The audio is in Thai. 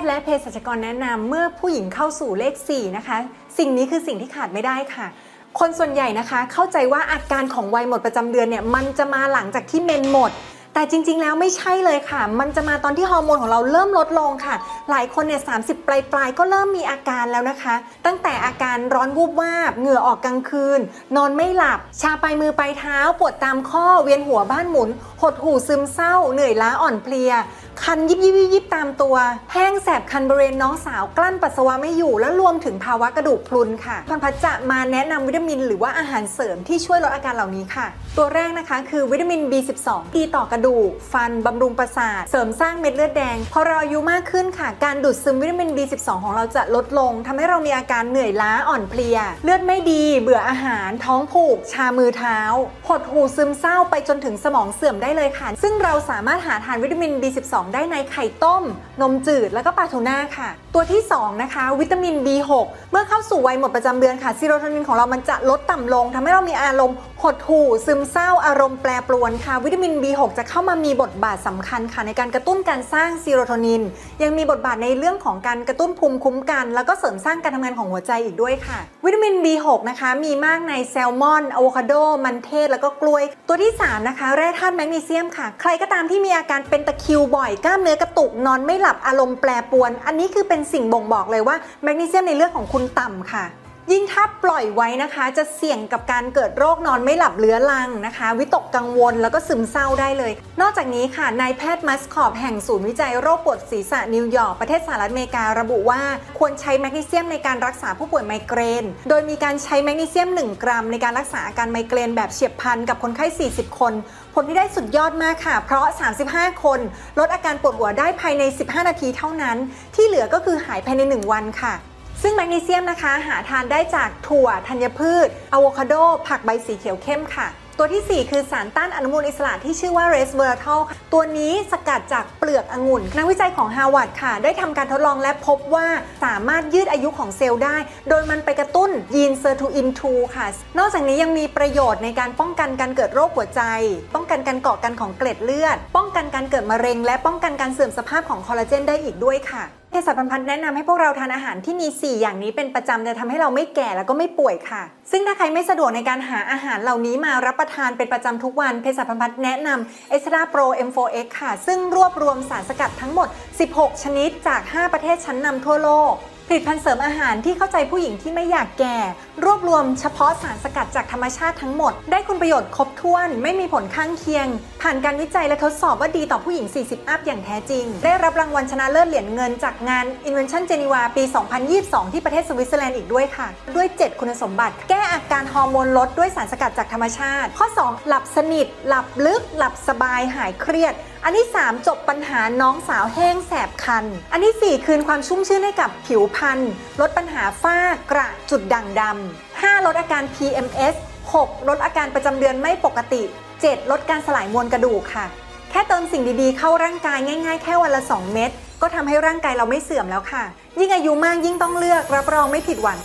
ทย์และเภสัชกรแนะนำเมื่อผู้หญิงเข้าสู่เลข 4 นะคะ สิ่งนี้คือสิ่งที่ขาดไม่ได้ค่ะ คนส่วนใหญ่นะคะ เข้าใจว่าอาการของวัยหมดประจำเดือนเนี่ยมันจะมาหลังจากที่เมนหมด แต่จริง ๆ แล้วไม่ใช่เลยค่ะ มันจะมาตอนที่ฮอร์โมนของเราเริ่มลดลงค่ะ หลายคนเนี่ยสาปลายปลายๆ ก็เริ่มมีอาการแล้วนะคะ ตั้งแต่อาการร้อนวูบวาบ เหงื่อออกกลางคืน นอนไม่หลับ ชาปลายมือปลายเท้า ปวดตามข้อ เวียนหัวบ้านหมุน หดหู่ซึมเศร้า เหนื่อยล้าอ่อนเพลีย คันยิบยิบยิบตามตัว แห้งแสบคันบริเวณน้องสาวกลั้นปัสสาวะไม่อยู่ และรวมถึงภาวะกระดูกพรุนค่ะพันพัชจะมาแนะนำวิตามิน หรือว่าอาหารเสริมที่ช่วยลดอาการเหล่านี้ค่ะ ตัวแรกนะคะคือวิตามิน B12 ดีต่อกระดูก ฟันบำรุงประสาท เสริมสร้างเม็ดเลือดแดง พอเราอายุมากขึ้นค่ะ การดูดซึมวิตามิน B12 ของเราจะลดลงทำให้เรามีอาการเหนื่อยล้าอ่อนเพลีย เลือดไม่ดี เบื่ออาหาร ท้องผูก ชามือเท้า หดหูซึมเศร้าไปจนถึงสมองเสื่อมได้เลยค่ะ ซึ่งเราสามารถหาทานวิตามิน B12 ได้ในไข่ต้ม นมจืด แล้วก็ปลาทูน่าค่ะ ตัวที่ 2 นะคะ วิตามิน B6 เมื่อเข้าสู่วัยหมดประจำเดือนค่ะซีโรโทนินของเรามันจะลดต่ำลงทำให้เรามีอารมณ์ หดหู่ซึมเศร้าอารมณ์แปรปรวนค่ะ วิตามิน B6 จะเข้ามามีบทบาทสำคัญค่ะ ในการกระตุ้นการสร้างซีโรโทนิน ยังมีบทบาทในเรื่องของการกระตุ้นภูมิคุ้มกัน แล้วก็เสริมสร้างการทำงานของหัวใจอีกด้วยค่ะ วิตามิน B6 นะคะ มีมากในแซลมอนอะโวคาโด มันเทศ แล้วก็กล้วย ตัวที่ 3 นะคะ แร่ธาตุแมกนีเซียมค่ะ ใครก็ตามที่มีอาการเป็นตะคิวบ่อยกล้ามเนื้อกระตุกนอนไม่หลับอารมณ์แปรปรวน อันนี้คือเป็นสิ่งบ่งบอกเลยว่าแมกนีเซียมในเลือดของคุณต่ำค่ะ ยิ่งถ้าปล่อยไว้นะคะจะเสี่ยงกับการเกิดโรคนอนไม่หลับเรื้อรังนะคะ วิตกกังวลแล้วก็ซึมเศร้าได้เลย นอกจากนี้ค่ะนายแพทย์มัสคอปแห่งศูนย์วิจัยโรคปวดศีรษะนิวยอร์กประเทศสหรัฐอเมริการะบุว่าควรใช้แมกนีเซียมในการรักษาผู้ป่วยไมเกรน โดยมีการใช้แมกนีเซียม 1 กรัม ในการรักษาอาการไมเกรนแบบเฉียบพลันกับคนไข้ 40 คน ผลที่ได้สุดยอดมากค่ะ เพราะ 35 คน ลดอาการปวดหัวได้ภายใน 15 นาทีเท่านั้น ที่เหลือก็คือหายภายใน 1 วันค่ะ ซึ่งแมกนีเซียมนะคะ หาทานได้จากถั่วธัญพืชอะโวคาโด ผักใบสีเขียวเข้มค่ะ ตัวทีสี่4 คือสารต้านอนุมูลอิสระที่ชื่อว่าเรสเวอร์ทัลตัวนี้สกัดจากเปลือกองุ่น นักวิจัยของฮาวาดค่ะ ได้ทำการทดลองและพบว่าสามารถยืดอายุของเซลล์ได้ โดยมันไปกระตุ้นยีนเซอร์ทูอินทูค่ะ นอกจากนี้ยังมีประโยชน์ในการป้องกันการเกิดโรคหัวใจ ป้องกันการเกาะกันของเกล็ดเลือด ป้องกันการเกิดมะเร็ง และป้องกันการเสื่อมสภาพของคอลลาเจนได้อีกด้วยค่ะ ภสัชพันธ์แนะนำให้พวกเราทานอาหารที่มี 4 อย่างนี้เป็นประจำจะทำให้เราไม่แก่แล้วก็ไม่ป่วยค่ะ ซึ่งถ้าใครไม่สะดวกในการหาอาหารเหล่านี้มารับประทานเป็นประจำทุกวันเภสัชพันธ์แนะนำเอสตราโปร M4X ค่ะ ซึ่งรวบรวมสารสกัดทั้งหมด 16 ชนิดจาก 5 ประเทศชั้นนำทั่วโลก ผลิตภัณฑ์เสริมอาหารที่เข้าใจผู้หญิงที่ไม่อยากแก่ รวบรวมเฉพาะสารสกัดจากธรรมชาติทั้งหมด ได้คุณประโยชน์ครบถ้วน ไม่มีผลข้างเคียง ผ่านการวิจัยและทดสอบว่าดีต่อผู้หญิง 40 อัพอย่างแท้จริง ได้รับรางวัลชนะเลิศเหรียญเงินจากงาน Invention Geneva ปี 2022 ที่ประเทศสวิตเซอร์แลนด์อีกด้วยค่ะ ด้วย 7 คุณสมบัติ แก้อาการฮอร์โมนลดด้วยสารสกัดจากธรรมชาติ ข้อ 2 หลับสนิท หลับลึก หลับสบาย หายเครียดอันที่ 3 จบปัญหาน้องสาวแห้งแสบคัน อันที่ 4 คืนความชุ่มชื่นให้กับผิวพรรณลดปัญหาฝ้ากระจุดด่างดำ 5 ลดอาการ PMS 6 ลดอาการประจำเดือนไม่ปกติ 7 ลดการสลายมวลกระดูกค่ะ แค่เติมสิ่งดีๆ เข้าร่างกายง่ายๆ แค่วันละ 2 เม็ดก็ทำให้ร่างกายเราไม่เสื่อมแล้วค่ะ ยิ่งอายุมากยิ่งต้องเลือกรับรองไม่ผิดหวัง